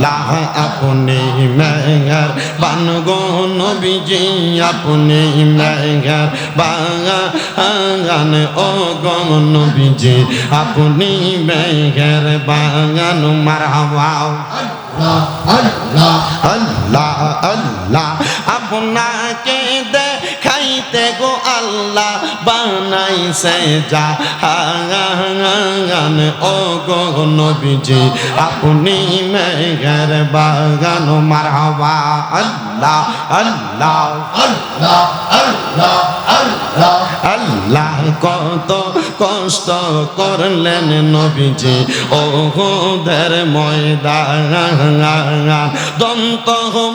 আল্লাহ আপনি মেঘর বানগো নবীজি আপনি মেঘর বাগান ও গো নবীজি আপনি মেঘর বাগান মারহাবাও আল্লাহ আল্লাহ আল্লাহ আপনাকে দেখাইতে গো আল্লাহ বানাইছে যা। হাগান ও গো নবীজি, আপনি মেঘের বাগান, মারহাবা, আল্লাহ আল্লাহ আল্লাহ আল্লাহ আল্লাহ। আল্লাহ কত কষ্ট করলেন নবীজি ও হুদের ময়দান। দন্ত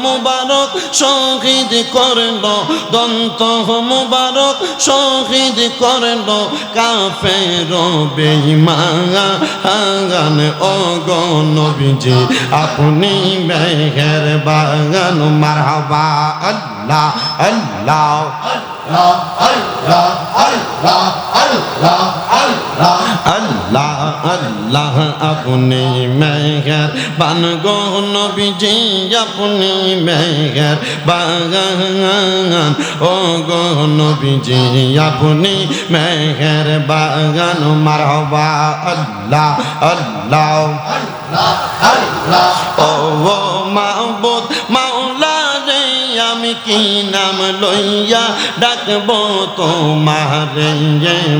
মুবারক শহীদ করল, দন্ত মুবারক শহীদ করল কাফের বেঈমান। ও গো নবীজি আপনি মেঘের বাগান মারহাবা আল্লাহ আল্লাহ। আল্লাহ আল্লাহ আল্লাহ আল্লাহ আল্লাহ আল্লাহ আল্লাহ আপনি মেঘর বান গো নবীজি আপনি মেঘর বাগান ও গো নবীজি আপনি মেঘর বাগান মারহবা আল্লাহ আল্লাহ ও ও মাহবুদ মাওলা রে আমি কি নাম লইয়া ডাকব তোমার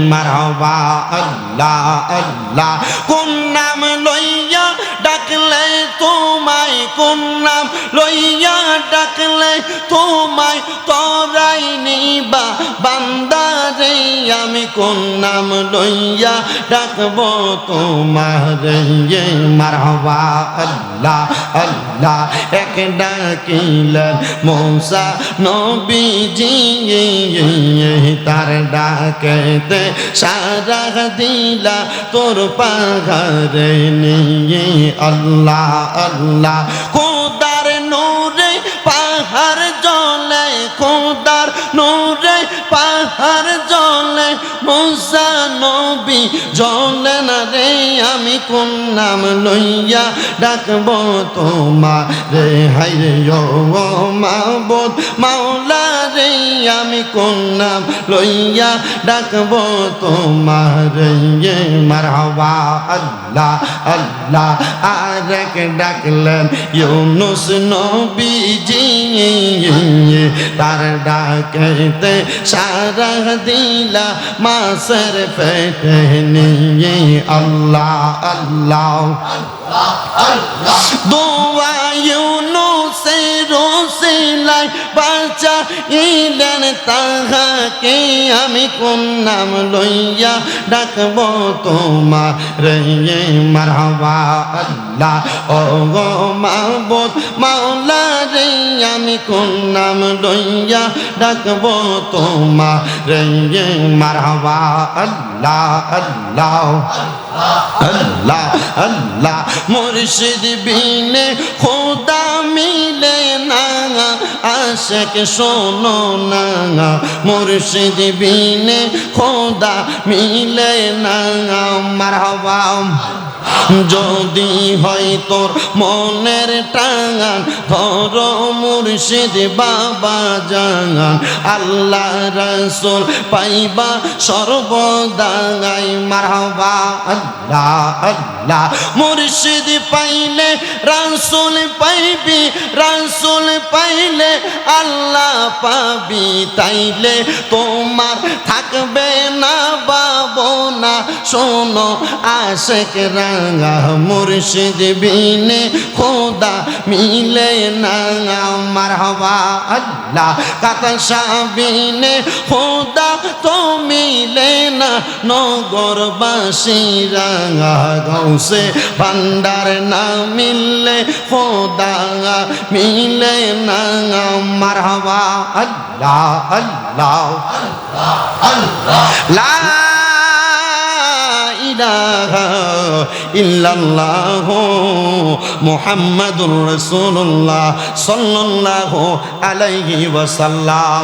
মারবা আল্লাহ আল্লাহ, কোন নাম লইয়া ডাকলে তোমায়? কোন নাম লইয়া ডাকলে তোমায়? তরাই নিবা বান্দারে আমি কোন নাম লইয়া ডাকবো তোমারে। মারহবা, আল্লাহ আল্লাহ, এক ডাকিলেন মৌসা নবীজি। তার ডাকেতে সারা দিলা তোর পাহাড়ে নিয়ে। আল্লাহ আল্লাহ, খোদার নবী জলে না রে, আমি কোন নাম লইয়া ডাকব তোমা রে হাই রে মা বোধ মাওলা রে আমি কোন নাম লইয়া ডাকব তোমার রে মারহাবা। আল্লাহ আল্লাহ, আরেক ডাকলেন ইউনুস নবীজি। তার ডাকেতে সারা দিলা মাসের পেটে নিয়ে। আল্লাহ আল্লাহ দোয়া ইলেন তাহাকে আমি কোন নাম লইয়া ডাকব তোমার রে মারহাবা আল্লাহ। ও গো মাবুদ মাওলা রে আমি কোন নাম লইয়া ডাকব তোমার রে মারহাবা আল্লাহ আল্লাহ আল্লাহ আল্লাহ। মুর্শিদ বিনে খোদা মিলে আশেক শোনো না, মুর্শিদ বিনে খোদা মিলে না। মারহাবা, যদি হয় তোর মনের টাঙান ধর মুর্শিদ বাবা জাঙান আল্লাহ রসুল পাইবা সর্বদাঙ্গাই মারহাবা, আল্লাহ আল্লাহ। মুর্শিদ পাইলে রাসুল পাইবি, রাসুল পাইলে আল্লাহ পাবি তাইলে তোমার থাকবে না বাবো না শোনো, আশেক রাঙা মুর্শিদ বিনে খোদা মিলে না মারহাবা আল্লাহ কাতা সাবিনে খোদা না, নগরবাসী রাঙা গৌসে ভান্ডার না মিললে খোদা মিলে না মারহাবা। আল্লাহ আল্লাহ। লা ইলাহা ইল্লাল্লাহ মুহাম্মাদুর রাসূলুল্লাহ সাল্লাল্লাহু আলাইহি ওয়াসাল্লাম।